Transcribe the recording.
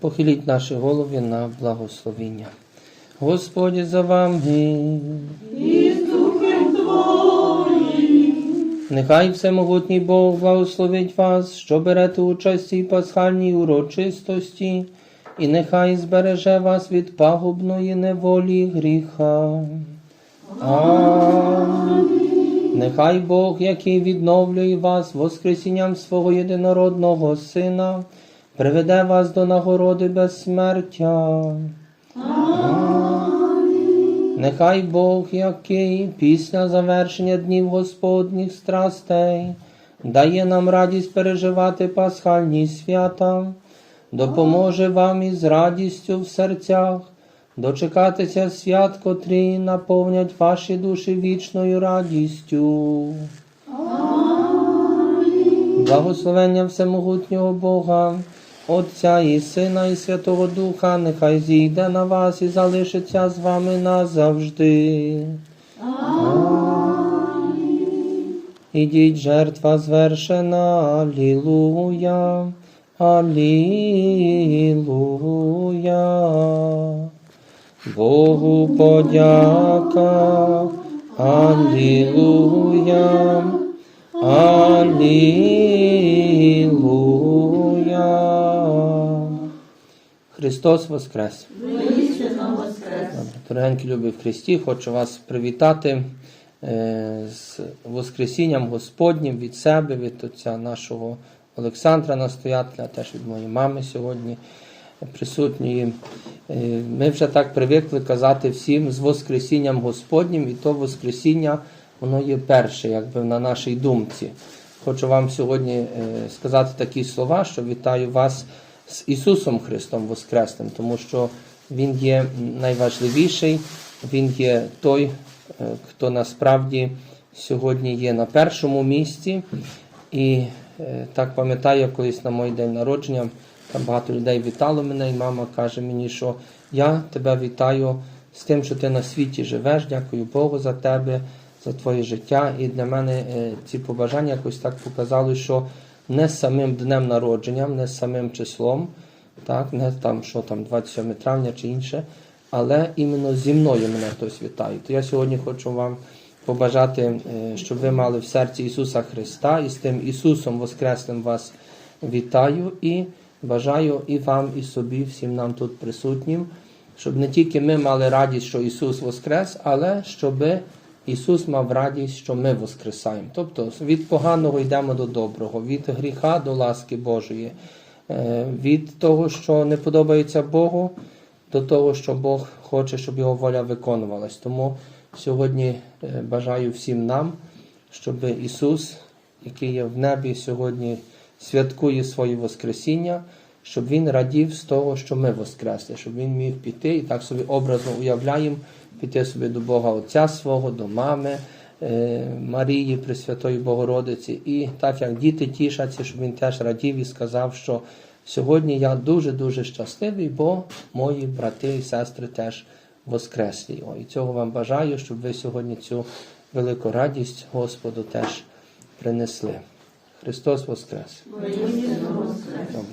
Похиліть наші голови на благословіння. Господі за вами. І з духом Твоїм. Нехай всемогутній Бог благословить вас, що берете участь у пасхальній урочистості, і нехай збереже вас від пагубної неволі гріха. Амінь. Нехай Бог, який відновлює вас Воскресінням свого єдинородного Сина, приведе вас до нагороди безсмертя. Нехай Бог, який після завершення днів Господніх страстей дає нам радість переживати пасхальні свята, допоможе вам із радістю в серцях дочекатися свят, котрі наповнять ваші душі вічною радістю. Благословення Всемогутнього Бога, Отця і Сина, і Святого Духа, нехай зійде на вас і залишиться з вами назавжди. Ідіть, жертва звершена, Алілуя, Алілуя. Богу подяка, Алілуя, Алілуя. Христос Воскрес! Воскрес. Дорогенькі любі в Христі, хочу вас привітати е, з Воскресінням Господнім від себе, від отця нашого Олександра Настоятеля, теж від моєї мами сьогодні присутньої. Е, Ми вже так привикли казати всім з Воскресінням Господнім, і то Воскресіння воно є перше, якби на нашій думці. Хочу вам сьогодні е, сказати такі слова, що вітаю вас з Ісусом Христом Воскресним, тому що Він є найважливіший, Він є той, е, хто насправді сьогодні є на першому місці. І е, так пам'ятаю, колись на мій день народження там багато людей вітало мене, і мама каже мені, що я тебе вітаю з тим, що ти на світі живеш. Дякую Богу за тебе, за твоє життя. І для мене е, ці побажання якось так показали, що не з самим днем народження, не з самим числом, так, не там, що там 27 травня чи інше, але іменно зі мною мене хтось вітає. То я сьогодні хочу вам побажати, е, щоб ви мали в серці Ісуса Христа і з тим Ісусом Воскресним вас вітаю і бажаю і вам, і собі, всім нам тут присутнім, щоб не тільки ми мали радість, що Ісус Воскрес, але щоб Ісус мав радість, що ми воскресаємо. Тобто від поганого йдемо до доброго, від гріха до ласки Божої, е, від того, що не подобається Богу, до того, що Бог хоче, щоб Його воля виконувалась. Тому сьогодні е, бажаю всім нам, щоб Ісус, який є в небі, сьогодні святкує своє Воскресіння, щоб Він радів з того, що ми воскресли, щоб Він міг піти і так собі образно уявляємо, піти собі до Бога Отця свого, до мами. е, Марії Пресвятої Богородиці, і так як діти тішаться, щоб він теж радів і сказав, що сьогодні я дуже-дуже щасливий, бо мої брати і сестри теж воскреслі. О, І цього вам бажаю, щоб ви сьогодні цю велику радість Господу теж принесли. Христос воскрес. Добре.